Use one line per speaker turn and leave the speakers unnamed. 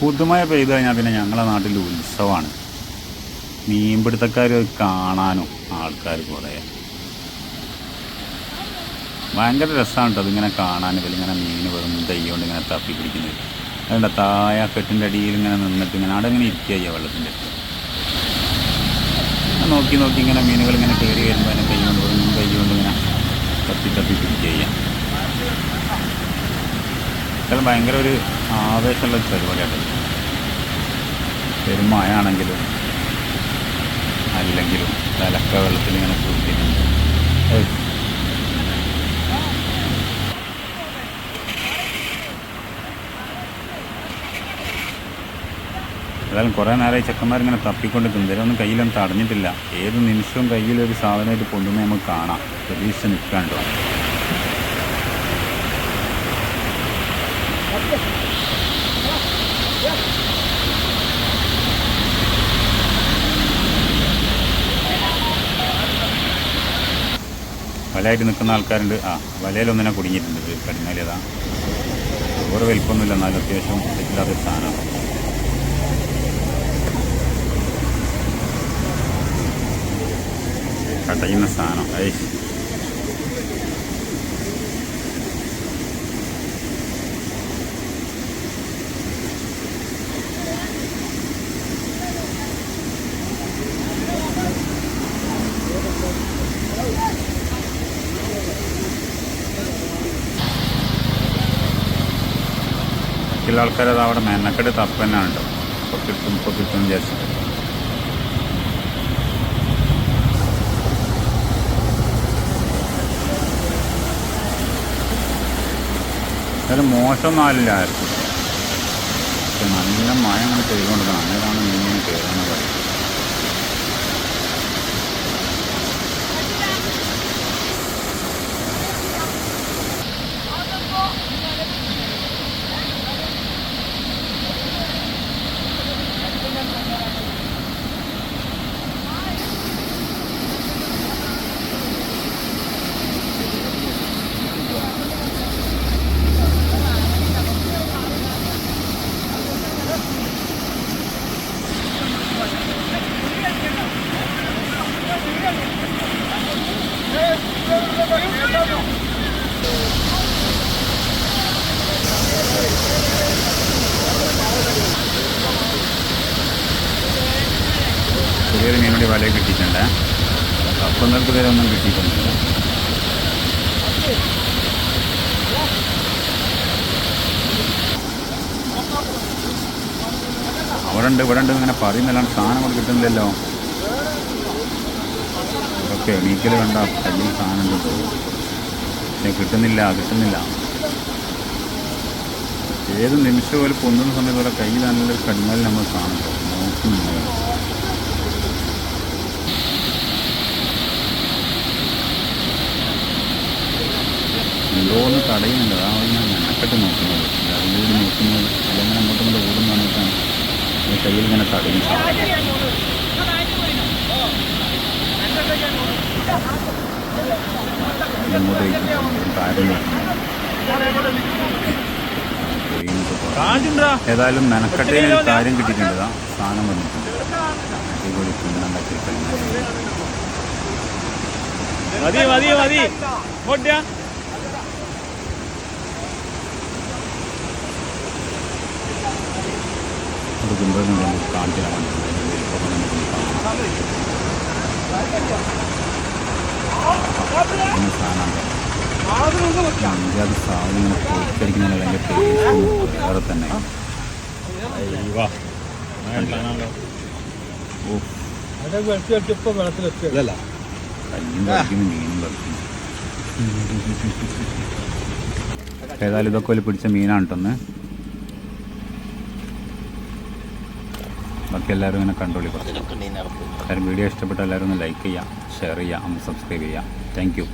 പുതുമഴ പെയ്തു കഴിഞ്ഞാൽ പിന്നെ ഞങ്ങളെ നാട്ടിൽ ഉത്സവമാണ് മീൻപിടുത്തക്കാർ കാണാനും ആൾക്കാർ കുറേ. ഭയങ്കര രസമാണ് കേട്ടോ അതിങ്ങനെ കാണാൻ. ഇതിലിങ്ങനെ മീൻ വെറും തയ്യോണ്ട് ഇങ്ങനെ തപ്പി പിടിക്കുന്നത്. അതുകൊണ്ട് തായ കെട്ടിന്റെ അടിയിൽ ഇങ്ങനെ നിന്നിട്ട് ഇങ്ങനെ അവിടെ ഇങ്ങനെ ഇരിക്കുക വെള്ളത്തിന്റെ നോക്കി നോക്കി ഇങ്ങനെ മീനുകൾ ഇങ്ങനെ കയറി വരുമ്പോൾ അതിനെ കൈകൊണ്ട് വെറും കൈകൊണ്ട് ഇങ്ങനെ തപ്പി തപ്പി പിടിക്കുക ഇതെല്ലാം ഭയങ്കര ഒരു ആവേശമുള്ള പരിപാടിയാണ് പെരുമഴയാണെങ്കിലും അല്ലെങ്കിലും തലക്ക വെള്ളത്തിൽ ഇങ്ങനെ ഏയ്. ഏതായാലും കുറേ നേരമായി ചെക്കന്മാരിങ്ങനെ തപ്പിക്കൊണ്ട് തിന്തരൊന്നും കയ്യിലൊന്നും തടഞ്ഞിട്ടില്ല. ഏത് നിമിഷവും കയ്യിലൊരു സാധനമായിട്ട് കൊണ്ടുവന്ന് നമുക്ക് കാണാം. പ്രതീക്ഷ നിൽക്കാണ്ടോ വലയായിട്ട് നിൽക്കുന്ന ആൾക്കാരുണ്ട്. ആ വലയിലൊന്നിനെ കുടുങ്ങിയിട്ടുണ്ട്. ഇത് കടിഞ്ഞാലിയതാ ഓരോ വലിപ്പമൊന്നുമില്ല. എന്നാലും അത്യാവശ്യം ഇല്ലാത്ത സാധനമാണ് കടയുന്ന സാധനം. ഐ. ബാക്കിയുള്ള ആൾക്കാരത് അവിടെ മെനക്കെട്ട് കേട്ടോ ഇപ്പോൾ കിട്ടും ഇപ്പോൾ കിട്ടും വിചാരിച്ചിട്ട് ഒരു മോശം ആർക്കും പക്ഷെ നല്ല മഴ അങ്ങനെ ചെയ്തുകൊണ്ടിരിക്കണം അങ്ങനെയാണ് മീൻ കയറുന്നത്. ചെറിയൊരു മീനുകൂടി വല കിട്ടിയിട്ടുണ്ട്. കപ്പങ്ങൾക്ക് വരെ ഒന്നും കിട്ടിയിട്ടൊന്നുമില്ല. അവിടെ ഉണ്ട് ഇവിടെ ഉണ്ട് ഇങ്ങനെ പറയുന്നല്ലാണ്ട് സാധനം അവിടെ കിട്ടുന്നില്ലല്ലോ. ഓക്കെ എണീക്കൽ കണ്ട കയ്യിൽ സാധനം കിട്ടും കിട്ടുന്നില്ല കിട്ടുന്നില്ല. ഏത് നിമിഷം പോലെ പൊന്നുന്ന സമയത്ത് ഇവിടെ കയ്യിൽ നല്ലൊരു കടിഞ്ഞാൽ നമ്മൾ കാണുന്നു നോക്കുന്നുണ്ട് എന്തോന്ന് തടയുന്നുണ്ട് ആ ഞാൻ മെനക്കെട്ട് നോക്കുന്നത്. അതിലൂടെ നോക്കുന്നത് അല്ലെങ്കിൽ അങ്ങോട്ടും കൂടെ ഓടുന്ന സമയത്താണ് കയ്യിൽ ഇങ്ങനെ തടയുന്നത്. ഏതായാലും മെനക്കെട്ടിന് ഒരു കാര്യം കിട്ടിയിട്ടുണ്ട്. സാധനം വന്നിട്ടുണ്ട്. അടിപൊളി കഴിഞ്ഞാൽ
മതി മതി മതി.
കൊണ്ടുവന്ന് നമുക്ക് തന്നെ ഏതായാലും ഇതൊക്കെ പിടിച്ച മീനാണ് കേട്ടൊന്ന് ബാക്കി എല്ലാവരും ഇങ്ങനെ കണ്ടോളി പറഞ്ഞു എല്ലാവരും വീഡിയോ ഇഷ്ടപ്പെട്ട എല്ലാവരും ഒന്ന് ലൈക്ക് ചെയ്യുക ഷെയർ ചെയ്യുക ഒന്ന് സബ്സ്ക്രൈബ് ചെയ്യുക താങ്ക് യു